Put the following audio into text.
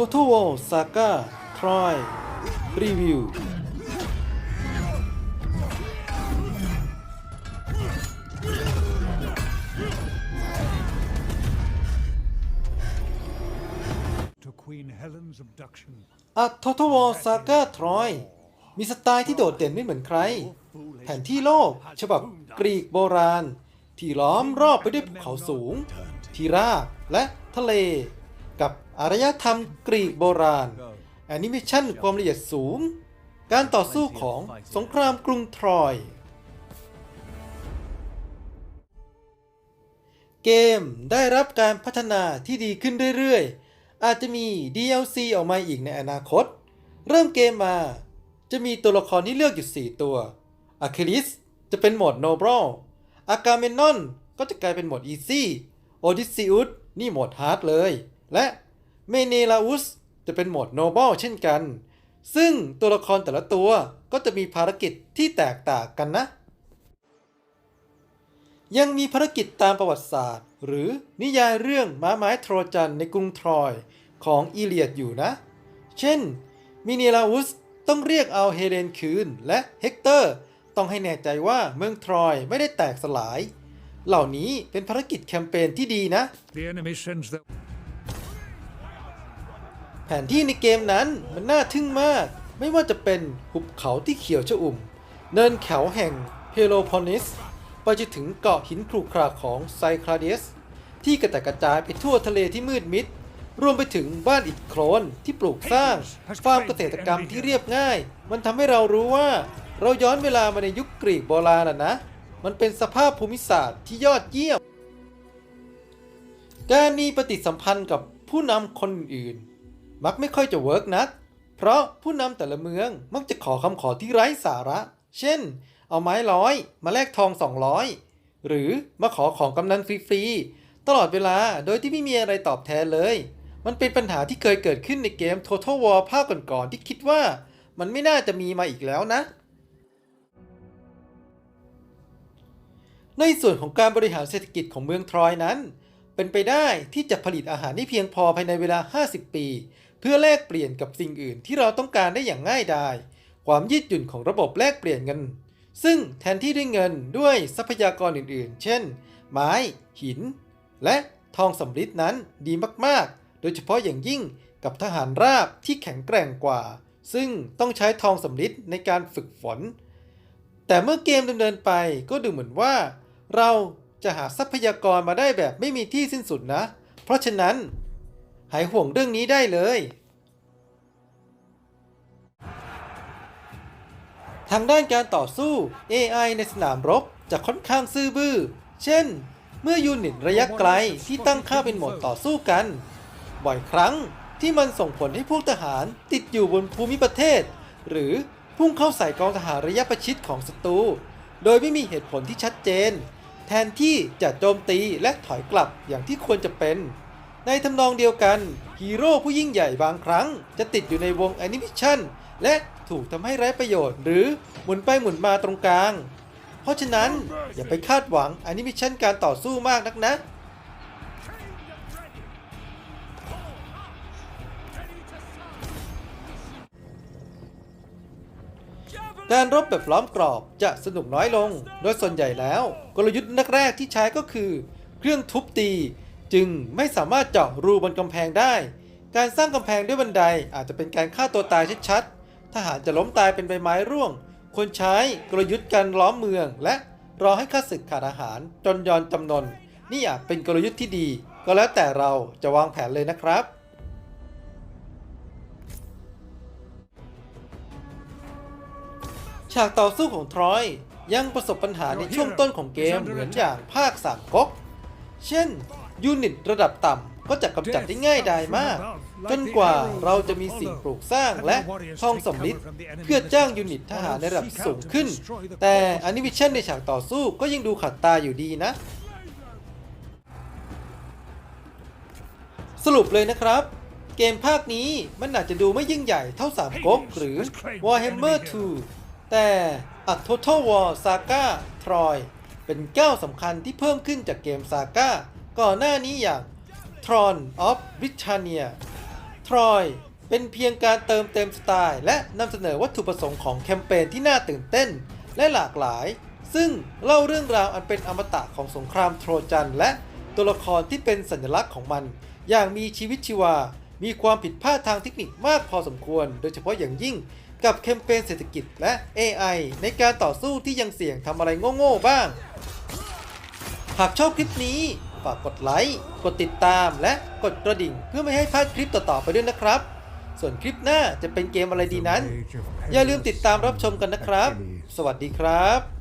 Total War Saga Troy Review to Queen Helen's abduction. A Total War Saga Troy มีสไตล์ที่โดดเด่นไม่เหมือนใคร แผนที่โลก ฉบับกรีกโบราณ ที่ล้อมรอบไปด้วยภูเขาสูง ที่ราบและทะเล กับอารยธรรมกรีกโบราณ แอนิเมชันความละเอียดสูง การต่อสู้ของสงครามกรุงทรอย เกมได้รับการพัฒนาที่ดีขึ้นเรื่อยๆ อาจจะมี DLC ออกมาอีกในอนาคต เริ่มเกมมา จะมีตัวละครที่เลือกอยู่ 4 ตัวอะคิลิสจะเป็นโหมด Noble อากาเมนอนก็จะกลายเป็นโหมด Easy โอดิซิอุสนี่โหมด Hard เลย และเมเนลาอุสจะเป็นโหมด Noble เช่นกัน ซึ่งตัวละครแต่ละตัวก็จะมีภารกิจที่แตกต่างกันนะ ยังมีภารกิจตามประวัติศาสตร์ หรือนิยายเรื่องม้าไม้โทรจันในกรุงทรอยของอีเลียดอยู่นะ เช่น มิเนลาอุสต้องเรียกเอาเฮเลนคืน และเฮกเตอร์ต้องให้แน่ใจว่าเมืองทรอยไม่ได้แตกสลาย เหล่านี้เป็นภารกิจแคมเปญที่ดีนะ ผนที่ในเกมนั้นมันน่าทึ่งมาก ไม่ว่าจะเป็นหุบเขาที่เขียวชอุ่ม เนินเขาแห่งเฮโลโพนิส ไปจนถึงเกาะหินครุขระของไซคลาเดส ที่กระจัดกระจายไปทั่วทะเลที่มืดมิด รวมไปถึงบ้านอิฐโครนที่ปลูกสร้าง ฟาร์มเกษตรกรรมที่เรียบง่าย มันทำให้เรารู้ว่า เราย้อนเวลามาในยุคกรีกโบราณนะ มันเป็นสภาพภูมิศาสตร์ที่ยอดเยี่ยม การมีปฏิสัมพันธ์กับผู้นำคนอื่น มักไม่ค่อยจะเวิร์กนัก เพราะผู้นำแต่ละเมืองมักจะขอคำขอที่ไร้สาระ เช่น เอาไม้ร้อยมาแลกทอง 200 หรือมาขอของกำนันฟรีๆ ตลอดเวลาโดยที่ไม่มีอะไรตอบแทนเลย มันเป็นปัญหาที่เคยเกิดขึ้นในเกม Total War ภาคก่อนๆที่คิดว่ามันไม่น่าจะมีมาอีกแล้วนะ ในส่วนของการบริหารเศรษฐกิจของเมืองทรอยนั้นเป็นไปได้ที่จะผลิตอาหารที่เพียงพอภายในเวลา 50 ปี เพื่อแลกเปลี่ยนกับสิ่งอื่นที่เราต้องการได้อย่างง่ายดาย ความยืดหยุ่นของระบบแลกเปลี่ยนเงิน ซึ่งแทนที่ด้วยเงินด้วยทรัพยากรอื่นๆ เช่น ไม้ หิน และทองสำริดนั้นดีมากๆ โดยเฉพาะอย่างยิ่งกับทหารราบที่แข็งแกร่งกว่า ซึ่งต้องใช้ทองสำริดในการฝึกฝน แต่เมื่อเกมดำเนินไปก็ดูเหมือนว่า เราจะหาทรัพยากรมาได้แบบไม่มีที่สิ้นสุดนะ เพราะฉะนั้น หายห่วงเรื่องนี้ได้เลย ทางด้านการต่อสู้ AI ในสนามรบจะค่อนข้างซื่อบื้อ เช่น เมื่อยูนิตระยะไกลที่ตั้งค่าเป็นโหมดต่อสู้กัน บ่อยครั้งที่มันส่งผลให้พวกทหารติดอยู่บนภูมิประเทศ หรือพุ่งเข้าใส่กองทหารระยะประชิดของศัตรู โดยไม่มีเหตุผลที่ชัดเจน แทนที่จะโจมตีและถอยกลับอย่างที่ควรจะเป็น ในทำนองเดียวกันฮีโร่ผู้ยิ่งใหญ่บางครั้ง จะติดอยู่ในวงแอนิเมชันและถูกทำให้ไร้ประโยชน์ หรือหมุนไปหมุนมาตรงกลาง เพราะฉะนั้นอย่าไปคาดหวังแอนิเมชันการต่อสู้มากนักนะการรบแบบล้อมกรอบจะสนุกน้อยลง โดยส่วนใหญ่แล้ว กลยุทธ์แรกๆที่ใช้ก็คือ เครื่องทุบตี จึงไม่สามารถเจาะรูบนกำแพงได้ การสร้างกำแพงด้วยบันไดอาจจะเป็นการฆ่าตัวตายชัดๆทหารจะล้มตายเป็นใบไม้ร่วง ควรใช้กลยุทธ์การล้อมเมือง และรอให้ข้าศึกขาดอาหารจนยอนจำนน นี่อาจเป็นกลยุทธ์ที่ดี ก็แล้วแต่เราจะวางแผนเลยนะครับ ฉากต่อสู้ของทรอยยังประสบปัญหาในช่วงต้นของเกมเหมือนอย่างภาคสามก๊ก เช่น ยูนิตระดับต่ำก็จะกำจัดได้ง่ายดายมาก จนกว่าเราจะมีสิ่งปลูกสร้างและทองสำลิดเพื่อจ้างยูนิตทหารในระดับสูงขึ้น แต่แอนิเมชันในฉากต่อสู้ก็ยังดูขัดตาอยู่ดีนะ สรุปเลยนะครับเกมภาคนี้มันอาจจะดูไม่ยิ่งใหญ่เท่าสามก๊กหรือ Warhammer 2 แต่ A Total War Saga Troy เป็นก้าวสำคัญที่เพิ่มขึ้นจากเกม Saga ก่อนหน้านี้อย่าง Tron of Britannia ทรอยเป็นเพียงการเติมเต็มสไตล์ และนำเสนอวัตถุประสงค์ของแคมเปญที่น่าตื่นเต้นและหลากหลาย ซึ่งเล่าเรื่องราวอันเป็นอมตะของสงครามโทรจัน และตัวละครที่เป็นสัญลักษณ์ของมัน อย่างมีชีวิตชีวา มีความผิดพลาดทางเทคนิคมากพอสมควร โดยเฉพาะอย่างยิ่งกับแคมเปญเศรษฐกิจและ AI ในการต่อสู้ที่ยังเสี่ยงทำอะไรโง่ๆบ้าง หากชอบคลิปนี้ ฝากกดไลค์ กดติดตามและกดกระดิ่งเพื่อไม่ให้พลาดคลิปต่อๆไปด้วยนะครับ ส่วนคลิปหน้าจะเป็นเกมอะไรดีนั้น อย่าลืมติดตามรับชมกันนะครับ สวัสดีครับ